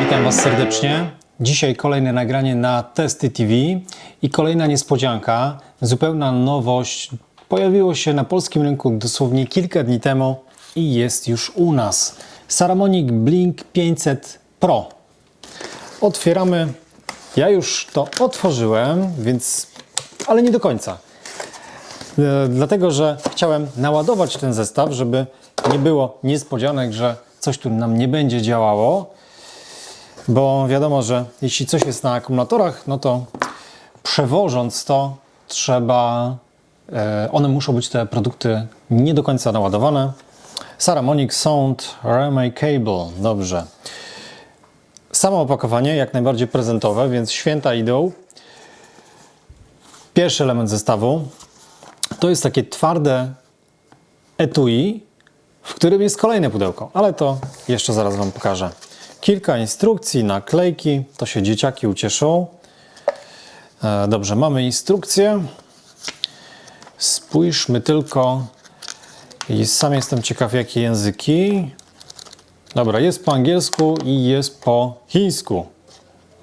Witam Was serdecznie. Dzisiaj kolejne nagranie na Testy TV i kolejna niespodzianka, zupełna nowość. Pojawiło się na polskim rynku dosłownie kilka dni temu i jest już u nas. Saramonic Blink 500 Pro. Otwieramy. Ja już to otworzyłem, więc ale nie do końca. E, Dlatego, że chciałem naładować ten zestaw, żeby nie było niespodzianek, że coś tu nam nie będzie działało. Bo wiadomo, że jeśli coś jest na akumulatorach, no to przewożąc to, trzeba. E, one muszą być te produkty nie do końca naładowane. Saramonic Sound RMA Cable. Dobrze. Samo opakowanie jak najbardziej prezentowe, więc święta idą. Pierwszy element zestawu to jest takie twarde etui, w którym jest kolejne pudełko, ale to jeszcze zaraz Wam pokażę. Kilka instrukcji, naklejki, to się dzieciaki ucieszą. E, Dobrze, mamy instrukcję. Spójrzmy tylko. I sam jestem ciekaw, jakie języki. Dobra, jest po angielsku i jest po chińsku.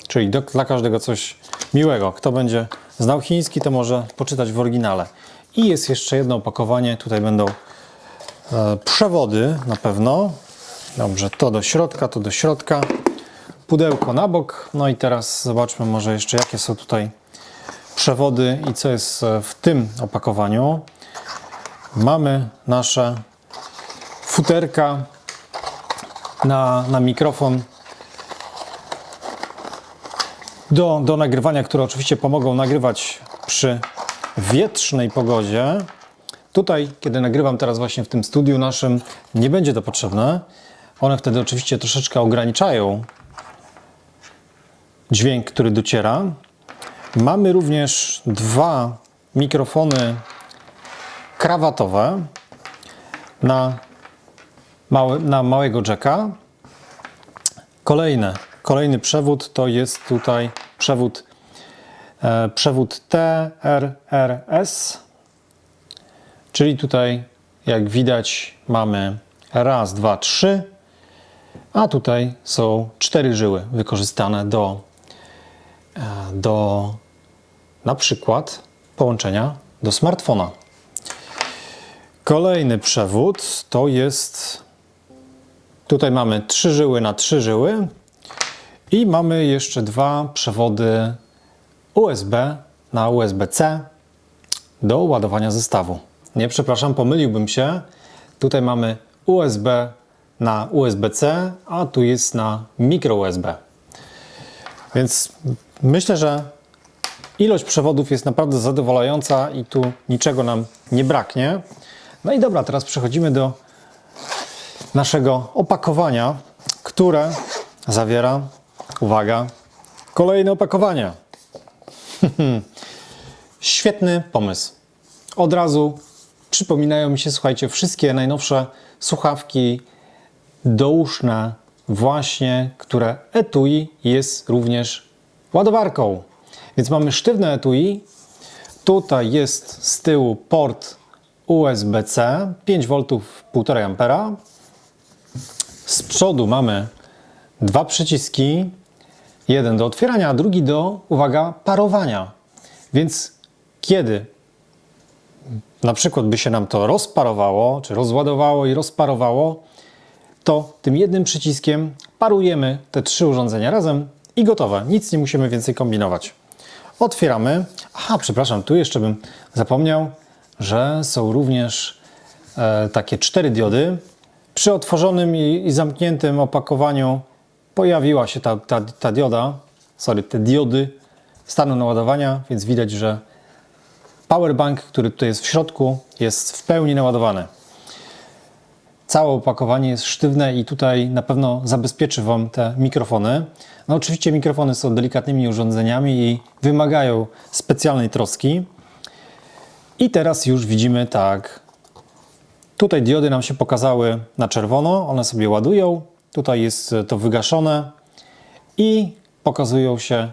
Czyli do, dla każdego coś miłego. Kto będzie znał chiński, to może poczytać w oryginale. I jest jeszcze jedno opakowanie. Tutaj będą e, przewody na pewno. Dobrze, to do środka, to do środka. Pudełko na bok. No i teraz zobaczmy może jeszcze jakie są tutaj przewody i co jest e, w tym opakowaniu. Mamy nasze futerka na, na mikrofon do, do nagrywania, które oczywiście pomogą nagrywać przy wietrznej pogodzie. Tutaj, kiedy nagrywam teraz właśnie w tym studiu naszym, nie będzie to potrzebne. One wtedy oczywiście troszeczkę ograniczają dźwięk, który dociera. Mamy również dwa mikrofony krawatowe na, mały, na małego jacka. Kolejne, kolejny przewód to jest tutaj przewód, przewód TRRS, czyli tutaj jak widać mamy raz, dwa, trzy, a tutaj są cztery żyły wykorzystane do, e, do na przykład połączenia do smartfona. Kolejny przewód to jest Tutaj mamy trzy żyły na trzy żyły i mamy jeszcze dwa przewody USB na USB-C do ładowania zestawu. Nie, przepraszam, pomyliłbym się. Tutaj mamy USB na USB-C, a tu jest na micro USB. Więc myślę, że ilość przewodów jest naprawdę zadowalająca i tu niczego nam nie braknie. No i dobra, teraz przechodzimy do naszego opakowania, które zawiera, uwaga, kolejne opakowanie. Świetny pomysł. Od razu przypominają mi się, słuchajcie, wszystkie najnowsze słuchawki douszne, właśnie, które etui jest również ładowarką. Więc mamy sztywne etui. Tutaj jest z tyłu port USB-C 5 V 1,5 A. Z przodu mamy dwa przyciski. Jeden do otwierania, a drugi do, uwaga, parowania. Więc kiedy na przykład by się nam to rozparowało, czy rozładowało i rozparowało, to tym jednym przyciskiem parujemy te trzy urządzenia razem i gotowe. Nic nie musimy więcej kombinować. Otwieramy. Aha, przepraszam, tu jeszcze bym zapomniał, że są również e, takie cztery diody. Przy otworzonym i, i zamkniętym opakowaniu pojawiła się ta, ta, ta dioda, sorry, te diody stanu naładowania, więc widać, że powerbank, który tutaj jest w środku, jest w pełni naładowany. Całe opakowanie jest sztywne i tutaj na pewno zabezpieczy Wam te mikrofony. No oczywiście mikrofony są delikatnymi urządzeniami i wymagają specjalnej troski. I teraz już widzimy tak. Tutaj diody nam się pokazały na czerwono, one sobie ładują. Tutaj jest to wygaszone i pokazują się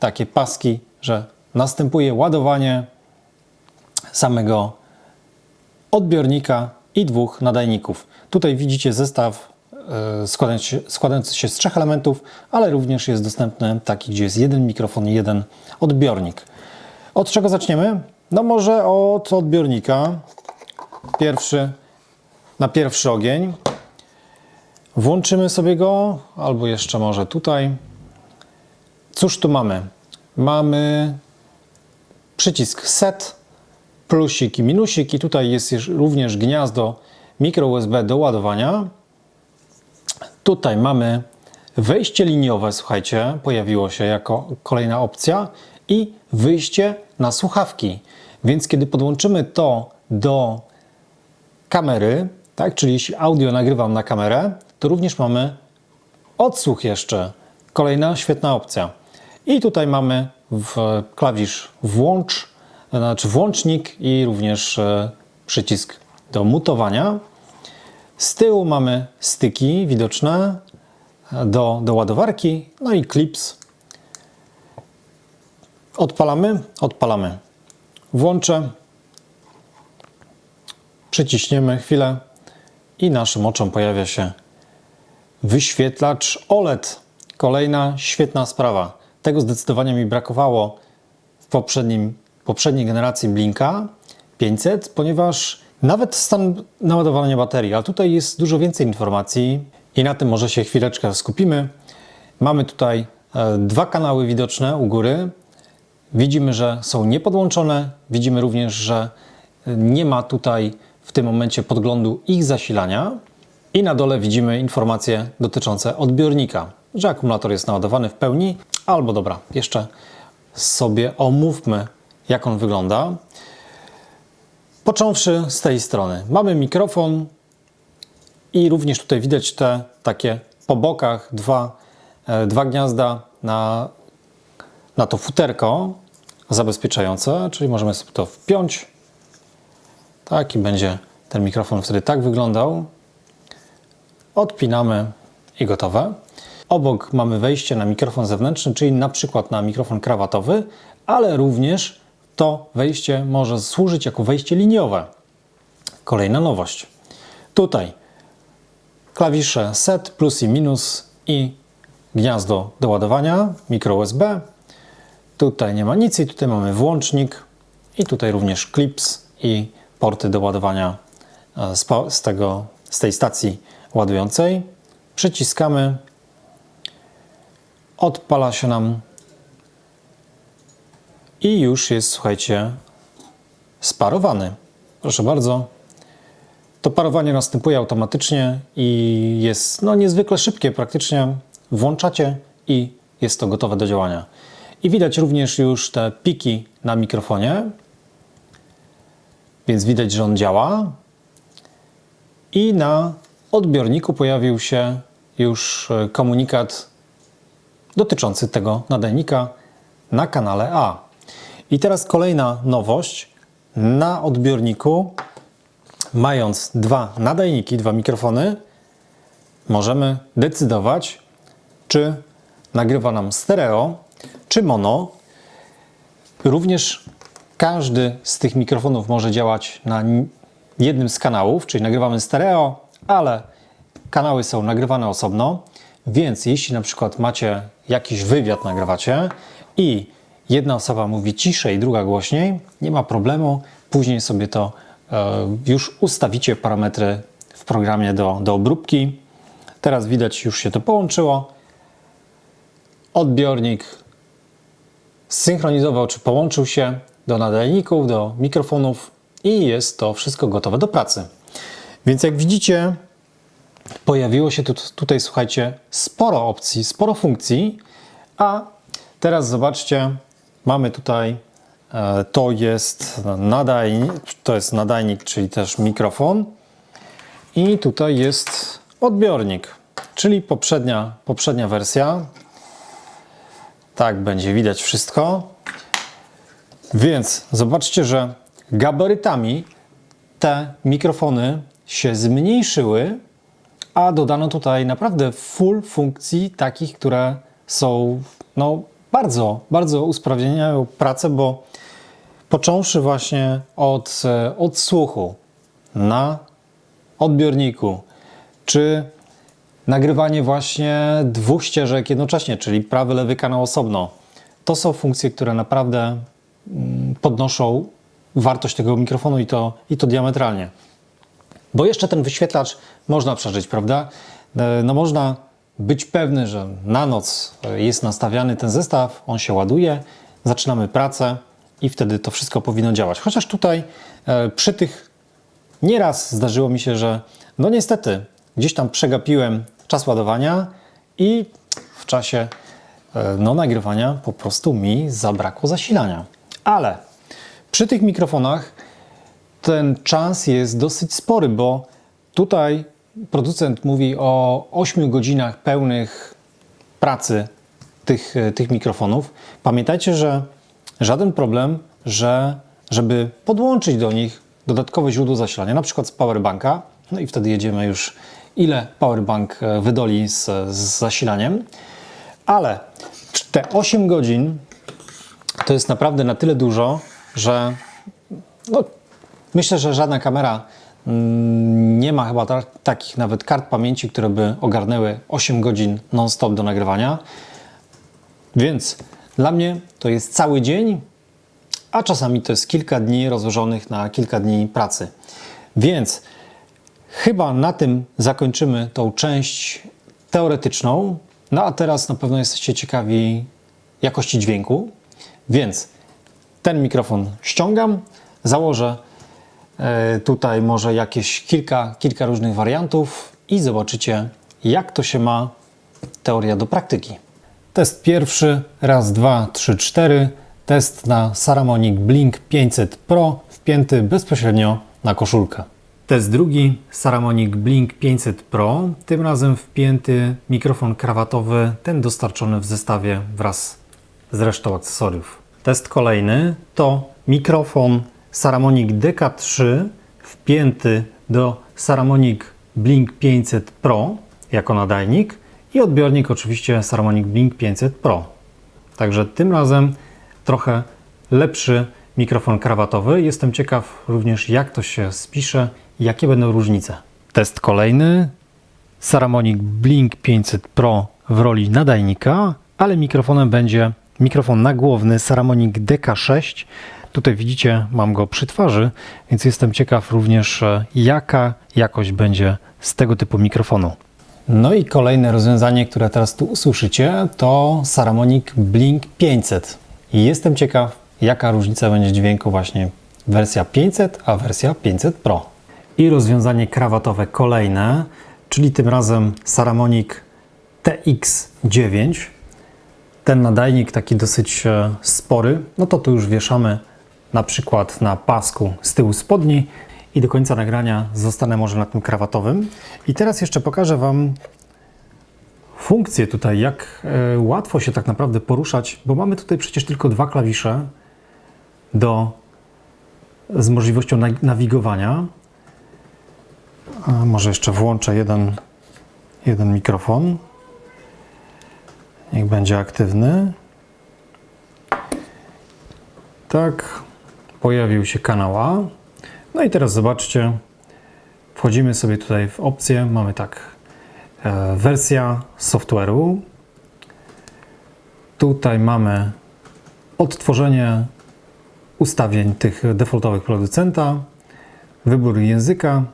takie paski, że następuje ładowanie samego odbiornika i dwóch nadajników. Tutaj widzicie zestaw e, składający się z trzech elementów, ale również jest dostępny taki, gdzie jest jeden mikrofon i jeden odbiornik. Od czego zaczniemy? No może od odbiornika. Pierwszy, na pierwszy ogień. Włączymy sobie go, albo jeszcze może tutaj. Cóż tu mamy? Mamy przycisk set, plusik i minusik i tutaj jest również gniazdo mikro USB do ładowania. Tutaj mamy wejście liniowe, słuchajcie, pojawiło się jako kolejna opcja i wyjście na słuchawki. Więc kiedy podłączymy to do kamery, tak, czyli jeśli audio nagrywam na kamerę, to również mamy odsłuch jeszcze. Kolejna świetna opcja. I tutaj mamy klawisz włącz, znaczy włącznik i również e, przycisk do mutowania. Z tyłu mamy styki widoczne do, do ładowarki, no i klips. Odpalamy, odpalamy. Włączę, przyciśniemy chwilę i naszym oczom pojawia się wyświetlacz OLED. Kolejna świetna sprawa. Tego zdecydowanie mi brakowało w poprzednim, poprzedniej generacji Blinka 500, ponieważ nawet stan naładowania baterii, a tutaj jest dużo więcej informacji i na tym może się chwileczkę skupimy. Mamy tutaj e, dwa kanały widoczne u góry. Widzimy, że są niepodłączone. Widzimy również, że nie ma tutaj w tym momencie podglądu ich zasilania. I na dole widzimy informacje dotyczące odbiornika, że akumulator jest naładowany w pełni. Albo dobra, jeszcze sobie omówmy, jak on wygląda. Począwszy z tej strony, mamy mikrofon i również tutaj widać te takie po bokach dwa, e, dwa gniazda na, na to futerko zabezpieczające, czyli możemy sobie to wpiąć. Tak i będzie ten mikrofon wtedy tak wyglądał. Odpinamy i gotowe. Obok mamy wejście na mikrofon zewnętrzny, czyli na przykład na mikrofon krawatowy, ale również to wejście może służyć jako wejście liniowe. Kolejna nowość. Tutaj klawisze set, plus i minus i gniazdo do ładowania, mikro USB. Tutaj nie ma nic i tutaj mamy włącznik i tutaj również clips i porty do ładowania e, z, tego, z tej stacji ładującej. Przyciskamy, odpala się nam i już jest, słuchajcie, sparowany. Proszę bardzo. To parowanie następuje automatycznie i jest no, niezwykle szybkie. Praktycznie włączacie i jest to gotowe do działania. I widać również już te piki na mikrofonie, więc widać, że on działa. I na odbiorniku pojawił się już e, komunikat dotyczący tego nadajnika na kanale A. I teraz kolejna nowość. Na odbiorniku, mając dwa nadajniki, dwa mikrofony, możemy decydować, czy nagrywa nam stereo, czy mono. Również każdy z tych mikrofonów może działać na jednym z kanałów, czyli nagrywamy stereo, ale kanały są nagrywane osobno, więc jeśli na przykład macie jakiś wywiad nagrywacie i jedna osoba mówi ciszej, druga głośniej, nie ma problemu, później sobie to e, już ustawicie parametry w programie do, do obróbki. Teraz widać, już się to połączyło. Odbiornik zsynchronizował czy połączył się do nadajników, do mikrofonów i jest to wszystko gotowe do pracy. Więc jak widzicie, pojawiło się tu, tutaj, słuchajcie, sporo opcji, sporo funkcji, a teraz zobaczcie, mamy tutaj, e, to jest nadajnik, to jest nadajnik, czyli też mikrofon i tutaj jest odbiornik, czyli poprzednia, poprzednia wersja. Tak będzie widać wszystko. Więc zobaczcie, że gabarytami te mikrofony się zmniejszyły, a dodano tutaj naprawdę full funkcji takich, które są no, bardzo, bardzo usprawniają pracę, bo począwszy właśnie od e, odsłuchu na odbiorniku, czy nagrywanie właśnie dwóch ścieżek jednocześnie, czyli prawy, lewy kanał osobno. To są funkcje, które naprawdę mm, podnoszą wartość tego mikrofonu i to, i to diametralnie. Bo jeszcze ten wyświetlacz można przeżyć, prawda? E, No można być pewny, że na noc e, jest nastawiany ten zestaw, on się ładuje, zaczynamy pracę i wtedy to wszystko powinno działać. Chociaż tutaj e, przy tych nieraz zdarzyło mi się, że no niestety gdzieś tam przegapiłem czas ładowania i w czasie no, nagrywania po prostu mi zabrakło zasilania. Ale przy tych mikrofonach ten czas jest dosyć spory, bo tutaj producent mówi o 8 godzinach pełnych pracy tych, e, tych mikrofonów. Pamiętajcie, że żaden problem, że żeby podłączyć do nich dodatkowe źródło zasilania, na przykład z powerbanka, no i wtedy jedziemy już ile powerbank e, wydoli z, z zasilaniem, ale te 8 godzin to jest naprawdę na tyle dużo, że no, myślę, że żadna kamera mm, nie ma chyba ta, takich nawet kart pamięci, które by ogarnęły 8 godzin non-stop do nagrywania. Więc dla mnie to jest cały dzień, a czasami to jest kilka dni rozłożonych na kilka dni pracy. Więc chyba na tym zakończymy tą część teoretyczną. No a teraz na pewno jesteście ciekawi jakości dźwięku, więc ten mikrofon ściągam, założę tutaj może jakieś kilka, kilka różnych wariantów i zobaczycie, jak to się ma teoria do praktyki. Test pierwszy, raz, dwa, trzy, cztery. Test na Saramonic Blink 500 Pro wpięty bezpośrednio na koszulkę. Test drugi, Saramonic Blink 500 Pro, tym razem wpięty mikrofon krawatowy, ten dostarczony w zestawie wraz z resztą akcesoriów. Test kolejny to mikrofon Saramonic DK3 wpięty do Saramonic Blink 500 Pro jako nadajnik i odbiornik oczywiście Saramonic Blink 500 Pro. Także tym razem trochę lepszy mikrofon krawatowy. Jestem ciekaw również jak to się spisze i jakie będą różnice. Test kolejny. Saramonic Blink 500 Pro w roli nadajnika, ale mikrofonem będzie mikrofon nagłowny Saramonic DK6. Tutaj widzicie, mam go przy twarzy, więc jestem ciekaw również, e, jaka jakość będzie z tego typu mikrofonu. No i kolejne rozwiązanie, które teraz tu usłyszycie, to Saramonic Blink 500. I jestem ciekaw, jaka różnica będzie dźwięku właśnie wersja 500, a wersja 500 Pro. I rozwiązanie krawatowe kolejne, czyli tym razem Saramonic TX9. Ten nadajnik taki dosyć e, spory, no to tu już wieszamy na przykład na pasku z tyłu spodni i do końca nagrania zostanę może na tym krawatowym. I teraz jeszcze pokażę Wam funkcję tutaj, jak e, łatwo się tak naprawdę poruszać, bo mamy tutaj przecież tylko dwa klawisze do, z możliwością na- nawigowania. A może jeszcze włączę jeden, jeden mikrofon. Niech będzie aktywny. Tak, pojawił się kanał A. No i teraz zobaczcie, wchodzimy sobie tutaj w opcję, mamy tak, e, wersja software'u. Tutaj mamy odtworzenie ustawień tych defaultowych producenta, wybór języka.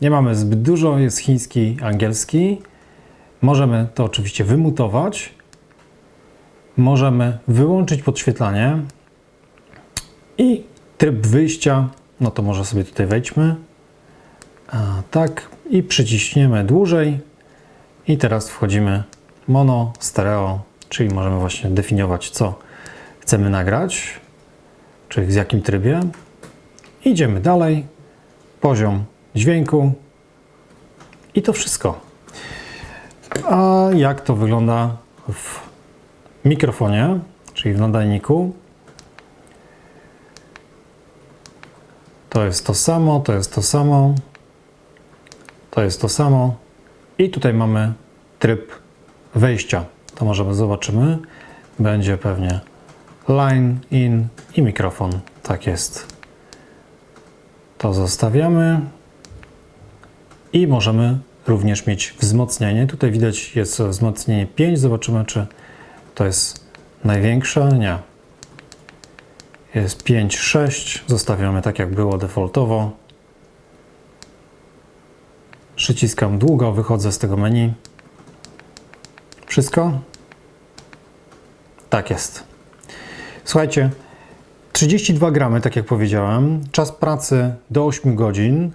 Nie mamy zbyt dużo, jest chiński, angielski. Możemy to oczywiście wymutować. Możemy wyłączyć podświetlanie i tryb wyjścia, no to może sobie tutaj wejdźmy. A, tak, i przyciśniemy dłużej. I teraz wchodzimy mono, stereo, czyli możemy właśnie definiować, co chcemy nagrać, czyli w jakim trybie. Idziemy dalej. Poziom dźwięku. I to wszystko. A jak to wygląda w mikrofonie, czyli w nadajniku? To jest to samo, to jest to samo, to jest to samo. I tutaj mamy tryb wejścia. To możemy zobaczymy. Będzie pewnie line in i mikrofon. Tak jest. To zostawiamy. I możemy również mieć wzmocnienie. Tutaj widać jest wzmocnienie 5. Zobaczymy, czy to jest największe. Nie. Jest 5, 6. Zostawiamy tak, jak było defaultowo. Przyciskam długo, wychodzę z tego menu. Wszystko? Tak jest. Słuchajcie, 32 gramy, tak jak powiedziałem. Czas pracy do 8 godzin.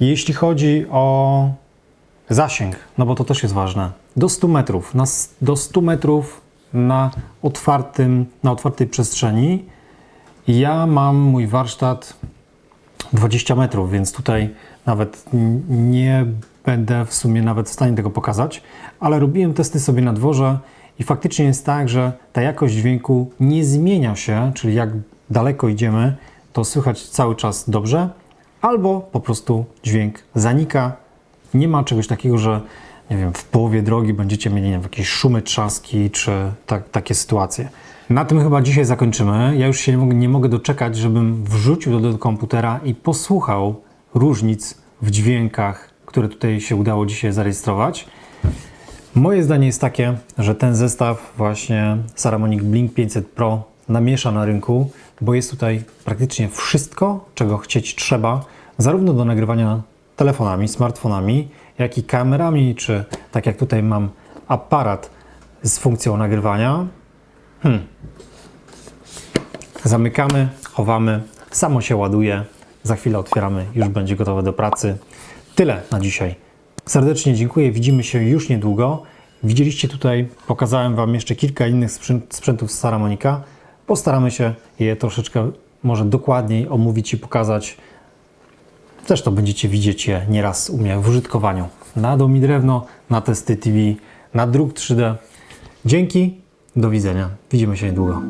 Jeśli chodzi o zasięg, no bo to też jest ważne, do 100 metrów, na, do 100 metrów na, otwartym, na otwartej przestrzeni. Ja mam mój warsztat 20 metrów, więc tutaj nawet nie będę w sumie nawet w stanie tego pokazać, ale robiłem testy sobie na dworze i faktycznie jest tak, że ta jakość dźwięku nie zmienia się, czyli jak daleko idziemy, to słychać cały czas dobrze, albo po prostu dźwięk zanika. Nie ma czegoś takiego, że nie wiem, w połowie drogi będziecie mieli wiem, jakieś szumy, trzaski czy tak, takie sytuacje. Na tym chyba dzisiaj zakończymy. Ja już się nie mogę, doczekać, żebym wrzucił to do komputera i posłuchał różnic w dźwiękach, które tutaj się udało dzisiaj zarejestrować. Moje zdanie jest takie, że ten zestaw właśnie Saramonic Blink 500 Pro namiesza na rynku, bo jest tutaj praktycznie wszystko, czego chcieć trzeba, zarówno do nagrywania telefonami, smartfonami, jak i kamerami, czy tak jak tutaj mam aparat z funkcją nagrywania. Hmm. Zamykamy, chowamy, samo się ładuje. Za chwilę otwieramy, już będzie gotowe do pracy. Tyle na dzisiaj. Serdecznie dziękuję, widzimy się już niedługo. Widzieliście tutaj, pokazałem Wam jeszcze kilka innych sprzę- sprzętów z Saramonika. Postaramy się je troszeczkę może dokładniej omówić i pokazać. Zresztą będziecie widzieć je nieraz u mnie w użytkowaniu. Na dom i drewno, na testy TV, na druk 3D. Dzięki, do widzenia. Widzimy się niedługo.